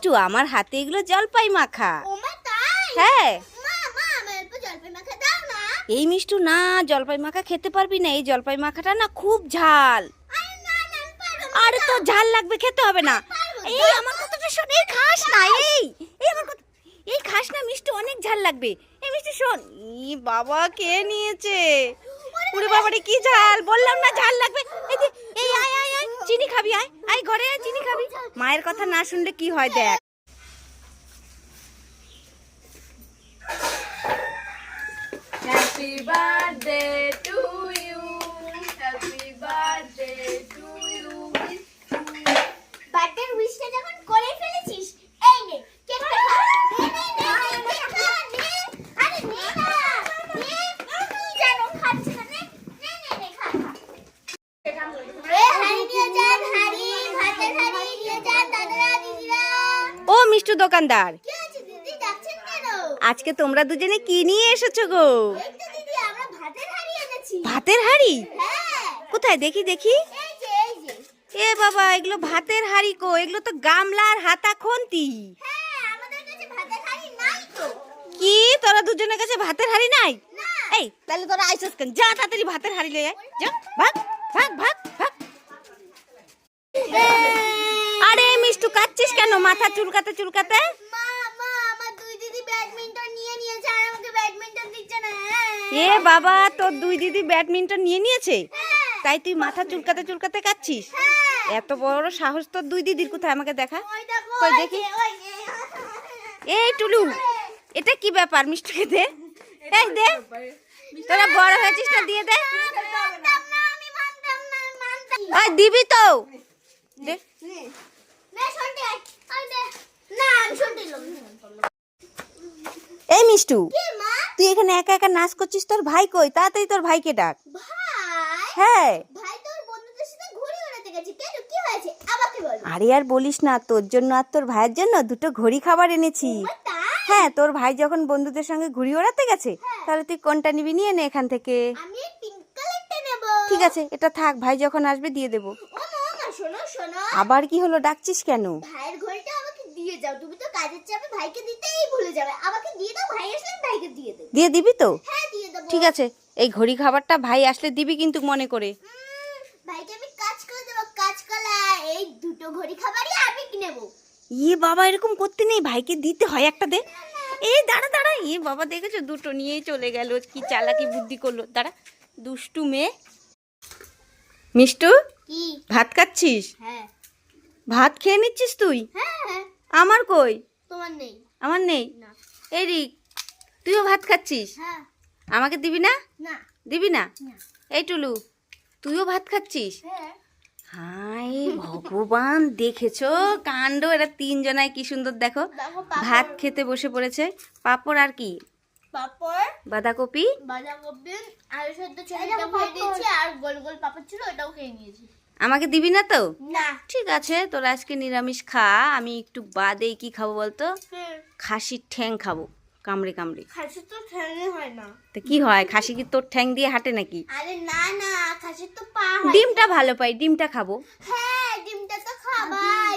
মিষ্টু আমার হাতে এগুলো জলপাই মাখা হ্যাঁ। এই মিষ্টু না জলপাই মাখা খেতে পারবি না। এই জলপাই মাখাটা না খুব ঝাল। আরে তো ঝাল লাগবে খেতে হবে না। এই আমার কথাটা শোন এই খাস না এই এই আমার কথা এই খাস না মিষ্টি অনেক ঝাল লাগবে। এই মিষ্টি শোন। ই বাবা কে নিয়েছে? ওরে বাবারে কি ঝাল? বললাম না ঝাল লাগবে। এই যে এই আয় আয় আয় চিনি খাবি আয়। আয় ঘরে আয় চিনি খাবি। মায়ের কথা না শুনলে কি হয় দেখ। Happy birthday to you. Happy birthday to you. Birthday wish যখন করে ফেলেছিস এই নে কেকটা খা। মিষ্টু দোকানদার। আজকে তোমরা দুজনে কি নিয়ে এসেছ গো? ভাতের হাড়ি হ্যাঁ। কোথায়? দেখি দেখি। এ বাবা এগুলো ভাতের হাড়ি কো? এগুলো তো গামলার হাতা খন্তি। হ্যাঁ কি? তোরা দুজনের কাছে ভাতের হাড়ি নাই? এই তাহলে তোরা আইসস কেন? যা তাড়াতাড়ি ভাতের হাড়ি লয়ে যা ভাগ ভাগ ভাগ ভাগ। আরে মিষ্টু কাচ্ছিস কেন? মাথা চুলকাতে চুলকাতে? মা মা আমার দুই দিদি ব্যাডমিন্টন নিয়ে নিয়েছে আর আমাকে ব্যাডমিন্টন দিচ্ছে না। এ বাবা তোর দুই দিদি ব্যাডমিন্টন নিয়ে নিয়েছে? হ্যাঁ, তাই তুই মাথা চুলকাতে চুলকাতে কাচ্ছিস? হ্যাঁ। এত বড় সাহস তোর দুই দিদির কোথায়? আমাকে দেখা। কই দেখি। এই টুলু এটা কি ব্যাপার মিষ্টিকে দে? এই দে। তোরা বড় হয়েছিস না দিয়ে দে। দিবি তো। দে। এই মিষ্টু তুই এখানে একা একা নাচ করছিস? তোর ভাই কই? তাড়াতাড়ি তোর ভাইকে ডাক। হ্যাঁ। আরে আর বলিস না তোর জন্য আর তোর ভাইয়ের জন্য দুটো ঘড়ি খাবার এনেছি। হ্যাঁ তোর ভাই যখন বন্ধুদের সঙ্গে ঘুড়ি ওড়াতে গেছে তাহলে তুই কোনটা নিবি? নিয়ে নে এখান থেকে। ঠিক আছে এটা থাক ভাই যখন আসবে দিয়ে দেবো। আবার কি হলো? ডাকছিস কেন? ভাইয়ের ঘড়িটা আমাকে দিয়ে যাও। তুমি তো কাজের চাপে ভাইকে দিতেই ভুলে যাবে। আমাকে দিয়ে দাও ভাই আসলে ভাইকে দিয়ে দেবো। দিয়ে দিবি তো? হ্যাঁ দিয়ে দেবো। ঠিক আছে। এই ঘড়ি খাবারটা ভাই আসলে দিবি কিন্তু মনে করে। ভাইকে আমি কাজ করে দেবো কাজ কলা এই দুটো ঘড়ি খাবারই আমি নেব। ইয়ে বাবা এরকম করতে নেই। ভাইকে দিতে হয় একটা দে। এই দাঁড়া দাঁড়া। এ বাবা দেখেছ? দুটো নিয়েই চলে গেল। কি চালাকি বুদ্ধি করল। দাঁড়া। দুষ্টু মেয়ে। মিষ্টু কি? ভাত খাচ্ছিস? হ্যাঁ। ভাত খেয়ে নিচ্ছিস তুই? হ্যাঁ। আমার কই? তোমার নেই। আমার নেই? এই রিক তুইও ভাত খাচ্ছিস? হ্যাঁ। আমাকে দিবি না? না। দিবি না? এই টুলু তুইও ভাত খাচ্ছিস? হ্যাঁ। হাই ভগবান দেখেছ? কাণ্ড এরা তিনজনায় কি সুন্দর দেখো। ভাত খেতে বসে পড়েছে। পাপড় আর কি? পাপড় বাঁধাকপি। বাঁধাকপি সেদ্ধ ছেলেটা আর গোল গোল পাপড় ছিল ওটাও খেয়ে নিয়েছি। আমাকে দিবি না তো? না। ঠিক আছে তোরা আজকে নিরামিষ খা আমি একটু বাদে কি খাব বলতো? খাসির ঠ্যাং খাব কামড়ে কামড়ে। খাসি তো ঠ্যাংই হয় না। তো কি হয় খাসি কি তোর ঠ্যাং দিয়ে হাঁটে নাকি? আরে না না খাসি তো পা ডিমটা ভালো পাই ডিমটা খাব। হ্যাঁ ডিমটা তো খাবাই।